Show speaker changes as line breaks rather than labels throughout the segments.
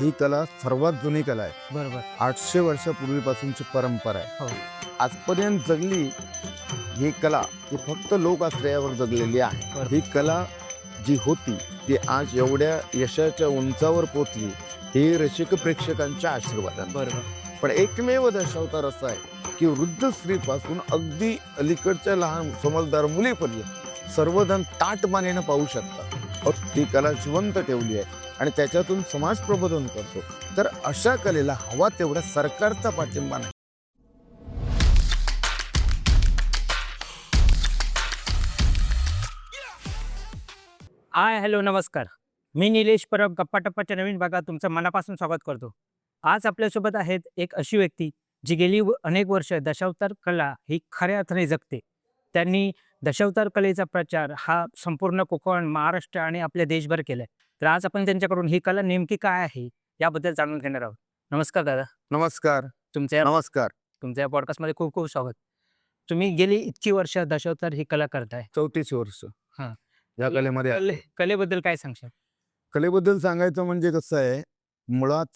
ही कला सर्वात जुनी कला आहे.
बरोबर.
आठशे वर्षापूर्वीपासूनची परंपरा आहे.
हो.
आजपर्यंत जगली ही कला ही फक्त लोकाश्रयावर जगलेली आहे.
बरोबर.
ही कला जी होती ती आज एवढ्या यशाच्या उंचावर पोचली हे रसिक प्रेक्षकांच्या आशीर्वादाने.
बरोबर.
पण एकमेव दशावतार असा आहे की वृद्ध स्त्रीपासून अगदी अलीकडच्या लहान समजदार मुलीपर्यंत सर्वजण ताटमानेनं पाहू शकतात. अ, ती कला जिवंत ठेवली आहे. आणि त्याच्यातून समाज प्रबोधन करतो. तर अशा कलेला हवा तेवढा सरकारचा पाठिंबा नाही.
आय हॅलो नमस्कार. मी निलेश परब गप्पा टप्पाच्या नवीन भागात तुमचं मनापासून स्वागत करतो. आज आपल्यासोबत आहेत एक अशी व्यक्ती जी गेली व- अनेक वर्ष दशावतार कला ही खऱ्या अर्थाने जगते. त्यांनी दशावतार कलेचा प्रचार हा संपूर्ण कोकण महाराष्ट्र आणि आपल्या देशभर केलाय. तर आज आपण त्यांच्याकडून ही कला नेमकी काय आहे याबद्दल जाणून घेणार आहोत. नमस्कार दादा.
नमस्कार.
तुमच्या
नमस्कार.
तुमच्या पॉडकास्टमध्ये खूप खूप स्वागत. तुम्ही गेली इतकी वर्ष दशावतार ही कला करताय.
चौतीस वर्ष.
हा.
या कलेमध्ये
कले कलेबद्दल काय सांगशाल?
कलेबद्दल सांगायचं म्हणजे कसं आहे मुळात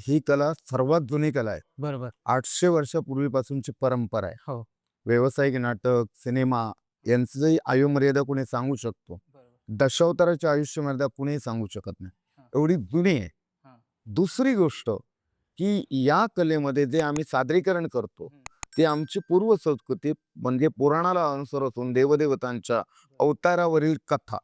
ही कला सर्वात जुनी कला आहे.
बरोबर.
आठशे वर्षापूर्वीपासूनची परंपरा आहे.
हो.
व्यावसायिक नाटक सिनेमा यांचंही आयुमर्यादा कोणी सांगू शकतो. दशावताराची आयुष्य मर्यादा कुणीही सांगू शकत. नाही एवढी जुनी आहे. दुसरी गोष्ट की या कलेमध्ये जे आम्ही सादरीकरण करतो. ते आमची पूर्व संस्कृती म्हणजे पुराणाला अनुसर असून देवदेवतांच्या अवतारावरील कथा.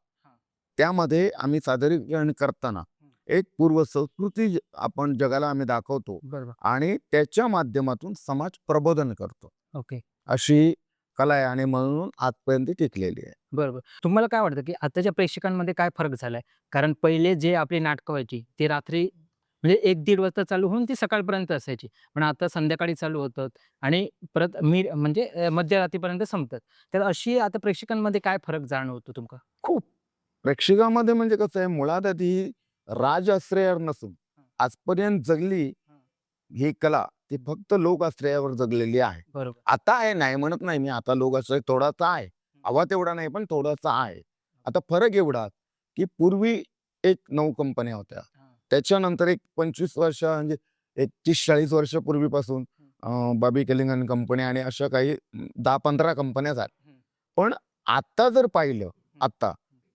त्यामध्ये आम्ही सादरीकरण करताना एक पूर्व संस्कृती आपण जगाला आम्ही दाखवतो आणि त्याच्या माध्यमातून समाज प्रबोधन करतो
ओके
अशी कला आहे आणि म्हणून आजपर्यंत टिकलेली आहे.
बरोबर. तुम्हाला काय वाटतं की आताच्या प्रेक्षकांमध्ये काय फरक झालाय? कारण पहिले जे आपली नाटकं व्हायची ते रात्री म्हणजे एक दीड वाजता चालू होऊन ती सकाळपर्यंत असायची. पण आता संध्याकाळी चालू होतात आणि परत मी म्हणजे मध्यरात्रीपर्यंत संपतात. तर अशी आता प्रेक्षकांमध्ये काय फरक जाणवतो तुमका?
खूप. प्रेक्षकामध्ये म्हणजे कसं आहे मुळात आधी राज आश्रयावर नसून आजपर्यंत जगली ही कला ती फक्त लोक आश्रयावर जगलेली आहे.
बरोबर.
आता आहे नाही म्हणत नाही मी आता लोक आश्रय थोडासा आहे. हवा तेवढा नाही पण थोडासा आहे. आता फरक एवढा की पूर्वी एक नऊ कंपन्या होत्या. त्याच्यानंतर एक पंचवीस वर्ष म्हणजे एक तीस चाळीस वर्षापूर्वीपासून अं, बाबी कलिंगन कंपनी आणि अशा काही दहा पंधरा कंपन्या झाल्या. पण आता जर पाहिलं आता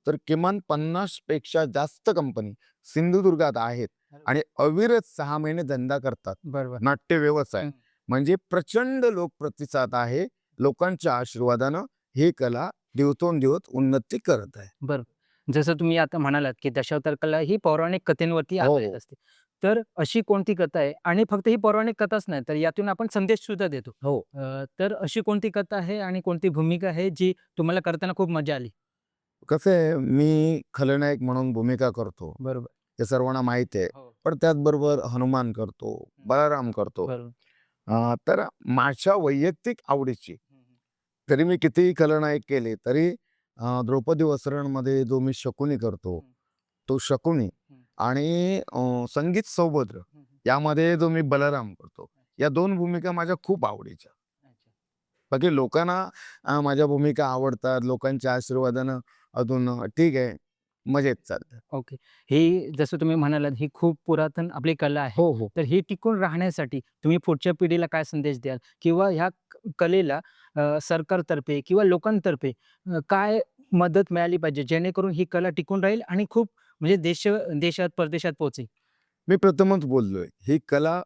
तर किमान पन्नासपेक्षा जास्त कंपनी सिंधुदुर्गात आहेत आणि अविरत सहा महिने धंदा करतात.
बरोबर.
नाट्य व्यवसाय. म्हणजे प्रचंड लोक प्रतिसाद आहे. लोकांच्या आशीर्वादानं ही कला दिवसोंदिवस उन्नती करत आहे.
बरोबर. जसं तुम्ही आता म्हणालात की दशावतार कला ही पौराणिक कथेंवरती
हो,
आधारित
हो.
असते. तर अशी कोणती कथा आहे? आणि फक्त ही पौराणिक कथाच नाही तर यातून आपण संदेश सुद्धा देतो.
हो.
तर अशी कोणती कथा आहे आणि कोणती भूमिका आहे जी तुम्हाला करताना खूप मजा आली?
कसं आहे मी खलनायक म्हणून भूमिका करतो.
बरोबर.
हे सर्वांना माहिती आहे.
हो.
पण त्याचबरोबर हनुमान करतो बळाराम करतो.
बरोबर.
अं, तर माझ्या वैयक्तिक आवडीची तरी मी कितीही खलनायक केले तरी अं, द्रौपदी वस्त्रणमध्ये जो मी शकुनी करतो
हम्म.
तो शकुनी. आणि अं, संगीत सौभद्र यामध्ये जो मी बलराम करतो या दोन भूमिका माझ्या खूप आवडीच्या. बाकी लोकांना अं, माझ्या भूमिका आवडतात लोकांच्या आशीर्वादानं अजून अं, ठीक आहे. मजेत चालतं.
ओके. ही जसं तुम्ही म्हणालात ही खूप पुरातन आपली कला आहे.
हो हो.
तर ही टिकून राहण्यासाठी तुम्ही पुढच्या पिढीला काय संदेश द्याल? किंवा ह्या क- कलेला अ, सरकारतर्फे किंवा लोकांतर्फे अ, काय मदत मिळाली पाहिजे? जेणेकरून ही कला टिकून राहील आणि खूप म्हणजे देश देशात परदेशात पोहोचेल?
मी प्रथमच बोललोय ही कला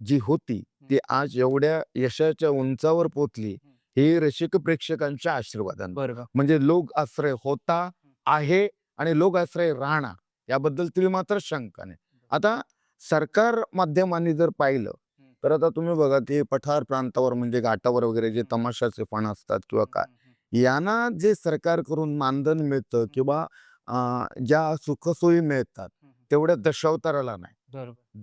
जी होती ती आज एवढ्या यशाच्या उंचावर पोचली ही. रसिक प्रेक्षकांच्या आशीर्वादाने.
बरोबर.
म्हणजे लोक आश्रय होता आहे आणि लोक आश्रय राहणार याबद्दल तरी मात्र शंका नाही आता सरकार माध्यमांनी जर पाहिलं तर आता तुम्ही बघा ते पठार प्रांतावर म्हणजे घाटावर वगैरे जे तमाशाचे पण असतात किंवा काय यांना जे सरकारकडून मानधन मिळतं किंवा ज्या सुखसोयी मिळतात तेवढ्या दशावताराला नाही.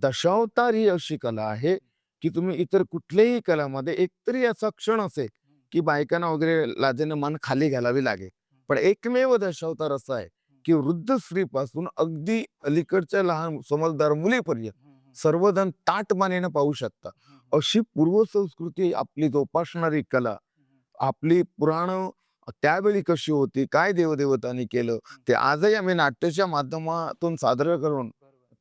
दशावतार ही अशी कला आहे की तुम्ही इतर कुठल्याही कलामध्ये एकतरी असा क्षण असेल की बायकांना वगैरे लाजेनं मान खाली घालावी लागेल. पण एकमेव दशावतार असा आहे की वृद्ध स्त्रीपासून अगदी अलीकडच्या लहान समजदार मुलीपर्यंत सर्वजण ताटमानेनं पाहू शकतात अशी पूर्व संस्कृती आपली जोपासणारी कला आपली पुराण त्यावेळी कशी होती काय देवदेवतांनी केलं ते आजही आम्ही नाट्याच्या माध्यमातून सादर करून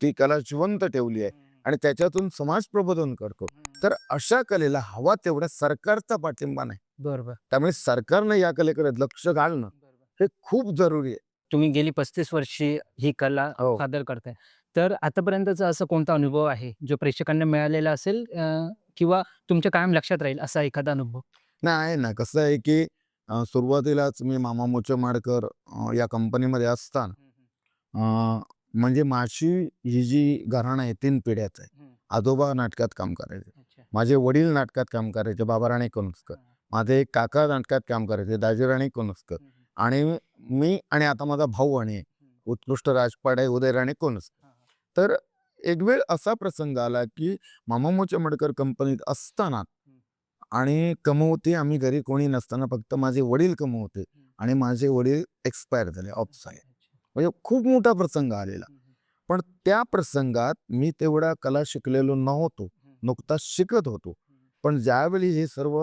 ती कला जिवंत ठेवली आहे आणि त्याच्यातून समाज प्रबोधन करतो. तर अशा कलेला हवा तेवढा सरकारचा पाठिंबा नाही.
बरोबर.
त्यामुळे सरकारनं या कलेकडे लक्ष घालणं हे खूप जरुरी आहे.
तुम्ही गेली पस्तीस वर्षे ही कला
हो.
सादर करताय. तर आतापर्यंतचा असा कोणता अनुभव आहे जो प्रेक्षकांना मिळालेला असेल अं, किंवा तुमच्या कायम लक्षात राहील असा एखादा अनुभव?
नाही आहे ना. कसं आहे की अं, सुरुवातीलाच मी मामा मोचेमाडकर अं, या कंपनीमध्ये असताना अं, म्हणजे माझी ही जी घराणं आहे तीन पिढ्याचं आहे. आजोबा नाटकात काम करायचे. माझे वडील नाटकात काम करायचे बाबाराणे कोणस्कर माझे एक काका नाटकात काम करायचे दाजीराणे कोणस्कर आणि मी आणि आता माझा भाऊ आणि उत्कृष्ट राजपाडे उदयराणे कोणस्कर तर एक वेळ असा प्रसंग आला की मामा मोचेमाडकर कंपनीत असताना आणि कमवते आम्ही घरी कोणी नसताना फक्त माझे वडील कमवते आणि माझे वडील एक्सपायर झाले आहे म्हणजे खूप मोठा प्रसंग आलेला. पण त्या प्रसंगात मी तेवढा कला शिकलेलो नव्हतो नुकताच शिकत होतो. पण ज्यावेळी हे सर्व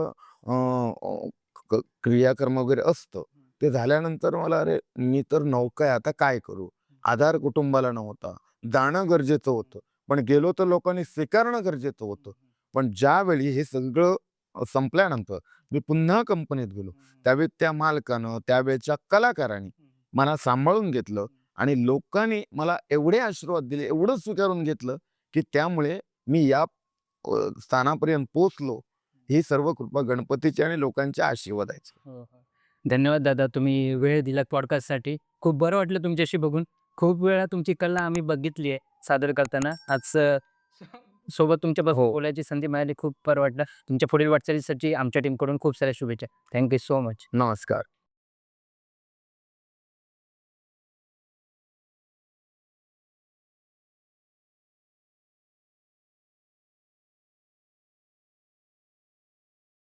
क्रियाकर्म वगैरे असतं ते झाल्यानंतर मला अरे मी तर नौका आहे आता काय करू? आधार कुटुंबाला नव्हता. जाणं गरजेचं होतं. पण गेलो तर लोकांनी स्वीकारणं गरजेचं होतं. पण ज्यावेळी हे सगळं संपल्यानंतर मी पुन्हा कंपनीत गेलो. त्यावेळी त्या मालकानं त्यावेळच्या कलाकारांनी मला सांभाळून घेतलं आणि लोकांनी मला एवढे आशीर्वाद दिले एवढं स्वीकारून घेतलं की त्यामुळे मी या स्थानापर्यंत पोचलो ही. सर्व कृपा गणपतीची आणि लोकांच्या आशीर्वादाची.
धन्यवाद दादा तुम्ही वेळ दिलात पॉडकास्टसाठी खूप बरं वाटलं तुमच्याशी बघून. खूप वेळा तुमची कला आम्ही बघितली आहे सादर करताना. आज सोबत तुमच्या
हो.
बोलायची संधी मिळाली खूप बरं वाटलं. तुमच्या पुढील वाटचालीसाठी आमच्या टीमकडून खूप साऱ्या शुभेच्छा. थँक्यू सो मच
नमस्कार.